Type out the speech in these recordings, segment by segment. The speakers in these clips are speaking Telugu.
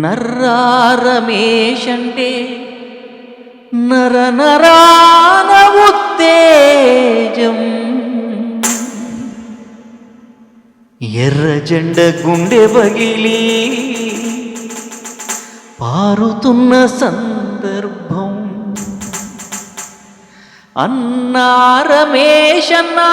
నర్రా రమేష్ అంటే నర నరాన ఉత్తేజం. ఎర్ర జెండ గుండె బగిలి పారుతున్న సందర్భం. అన్నా రమేష్ అన్నా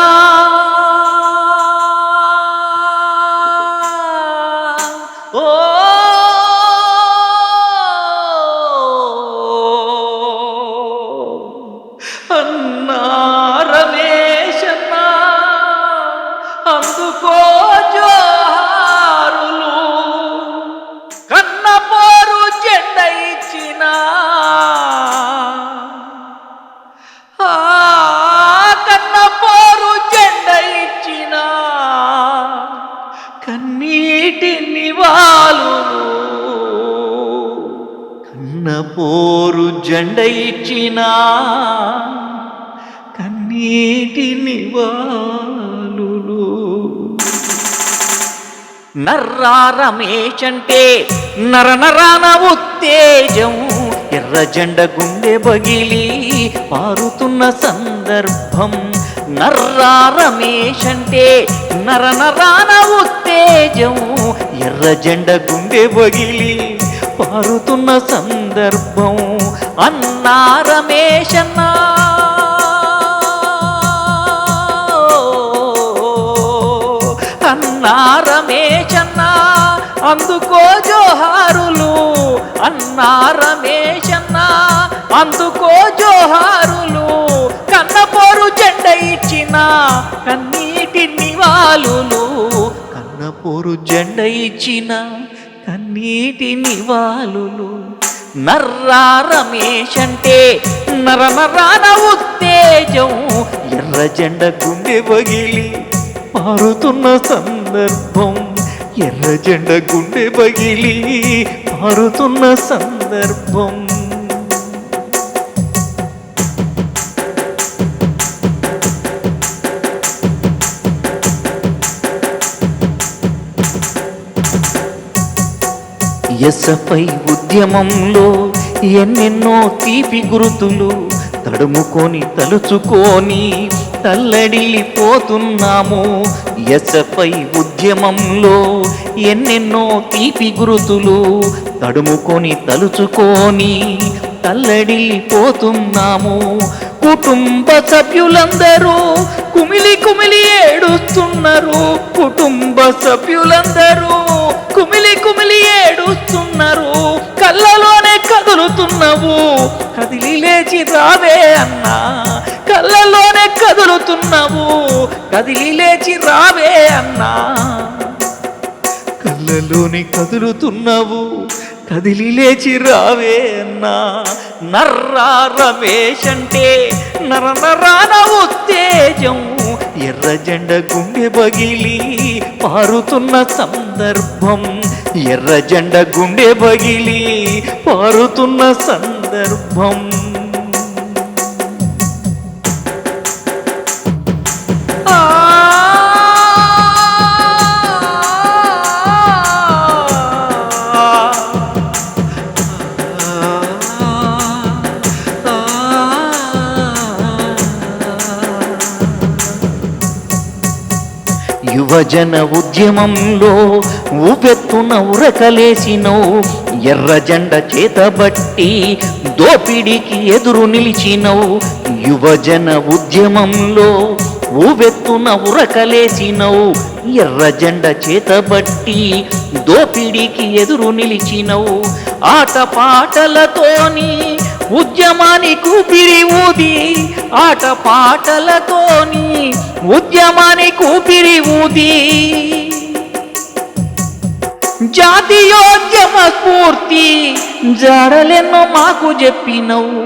కన్న పోరు జెండ ఇచ్చిన కన్నీటి నివాళులు. నర్రా రమేష్ అంటే నర నరాన ఉత్తేజం ఎర్ర జెండ గుండె బగిలి పారుతున్న సందర్భం. నర్రా రమేష్ అంటే నర నరాన ఉత్తేజం ఎర్ర జెండ గుండె బగిలి పారుతున్న సందర్భం అన్నా రమేష్ అన్నా అన్నా రమేష్ అన్నా అందుకో జోహారులు. అన్నా రమేష్ అన్నా అందుకో జోహారులు. కన్నపోరు చెండ ఇచ్చిన కన్నీటి నివాళులు. కన్నపోరు జెండ ఇచ్చిన కన్నీటి నివాళులు నర్రా రమేష్ అంటే నరనరాన ఉత్తేజం ఎర్ర జెండ గుండె బగిలి పారుతున్న సందర్భం ఎర్ర జెండ గుండె బగిలి పారుతున్న సందర్భం ఎసపై ఉద్యమంలో ఎన్నెన్నో తీపి గురుతులు తడుముకొని తలుచుకొని తల్లడిల్లిపోతున్నాము. ఎసపై ఉద్యమంలో ఎన్నెన్నో తీపి గురుతులు తడుముకొని తలుచుకొని తల్లడిల్లిపోతున్నాము. కుటుంబ సభ్యులందరూ కుమిలి కుమిలి ఏడుస్తున్నారు. కుటుంబ సభ్యులందరూ కుమిలి కుమిలి ఏడుస్తున్నారు. కళ్ళలోనే కదులుతున్నావు. కదిలి లేచి రావే అన్నా. కళ్ళలోనే కదులుతున్నావు. కదిలి లేచి రావే అన్నా. కళ్ళలోని కదులుతున్నావు. కదిలి లేచి రావే అన్నా నర్రా రమేష్ అంటే నర నరాన ఉత్తేజం ఎర్ర జెండ గుండె బగిలి పారుతున్న సందర్భం ఎర్ర జెండ గుండె బగిలి పారుతున్న సందర్భం. భజన ఉద్యమంలో ఊపెత్తున ఉరకలేసినవు. ఎర్ర జెండ చేతబట్టి దోపిడికి ఎదురు నిలిచినవు. యువజన ఉద్యమంలో ఊవెత్తున ఉరకలేసినవు. ఎర్ర జెండ చేతబట్టి దోపిడికి ఎదురు నిలిచినవు. ఆట పాటలతోని ఉద్యమానికి ఊపిరి ఊది ఆట పాటలతోని ఉద్యమాన్ని కూపిరి ఊది. జాతీయోద్యమ స్ఫూర్తి జడలెన్నో మాకు చెప్పినవు.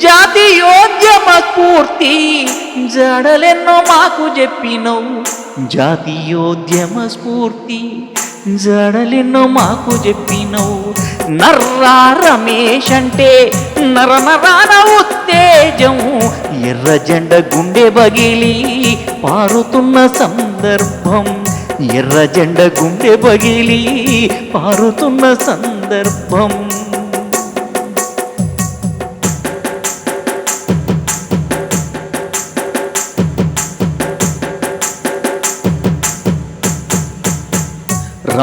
జాతీయోద్యమ స్ఫూర్తి జడలెన్నో మాకు చెప్పినవు. జాతీయోద్యమ స్ఫూర్తి జాడలెన్నో మాకు చెప్పినవు. నర్రా రమేష్ అంటే నర నరాన ఉత్తేజం ఎర్ర జెండ గుండె బగిలి పారుతున్న సందర్భం. ఎర్ర జెండ గుండె బగిలి పారుతున్న సందర్భం.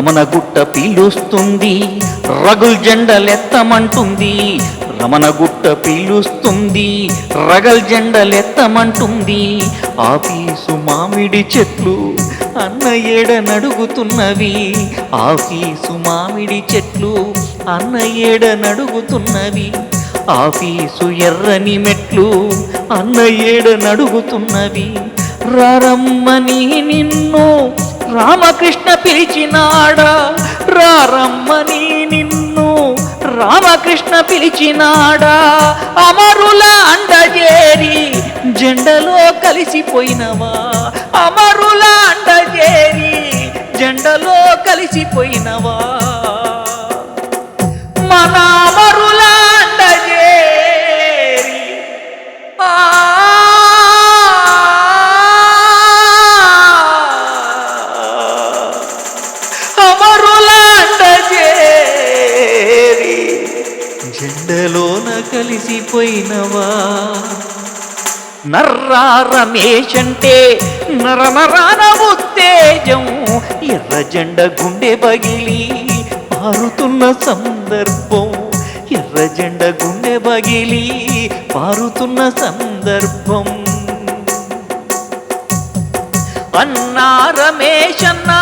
రమణగుట్ట పీలుస్తుంది రగుల్ జెండలెత్తమంటుంది. రమణగుట్ట పీలుస్తుంది రగల్ జెండలెత్తమంటుంది. ఆఫీసు మామిడి చెట్లు అన్న ఏడ నడుగుతున్నవి? ఆఫీసు మామిడి చెట్లు అన్న ఏడ నడుగుతున్నవి? ఆఫీసు ఎర్రని మెట్లు అన్న ఏడ నడుగుతున్నవి? రారమ్మని నిన్ను రామకృష్ణ పిలిచినాడా? రారమ్మని నిన్ను రామకృష్ణ పిలిచినాడా? అమరుల అండజేరి జెండలో కలిసిపోయినవా? అమరుల అండజేరి జెండలో కలిసిపోయినవా? మన అమరుల కలిసిపోయినవా నర్రా రమేష్ అంటే నర నరాన ఉత్తేజం ఎర్ర జెండ గుండె బగిలి పారుతున్న సందర్భం ఎర్ర జెండ గుండె బగిలి పారుతున్న సందర్భం. అన్నా రమేష్ అన్నా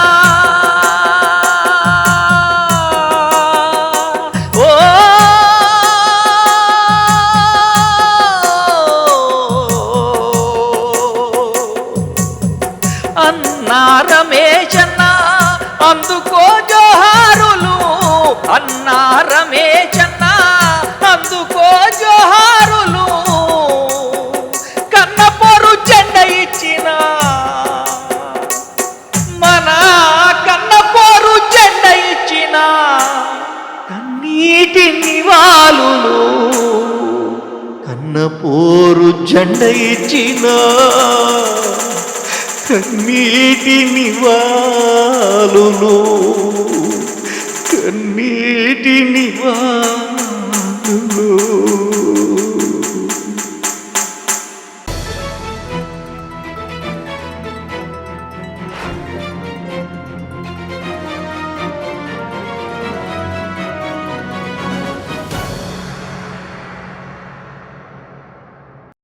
అందుకో జోహారులు అన్నా రమేష్ అందుకో జోహారులు కన్న పొరు ఇచ్చిన. మన కన్న పోరు ఇచ్చిన. కన్నీటి నివాళులు కన్న పోరు జెండ ఇచ్చిన. కన్నీటిని వాలులో కన్నీటిని వాలులో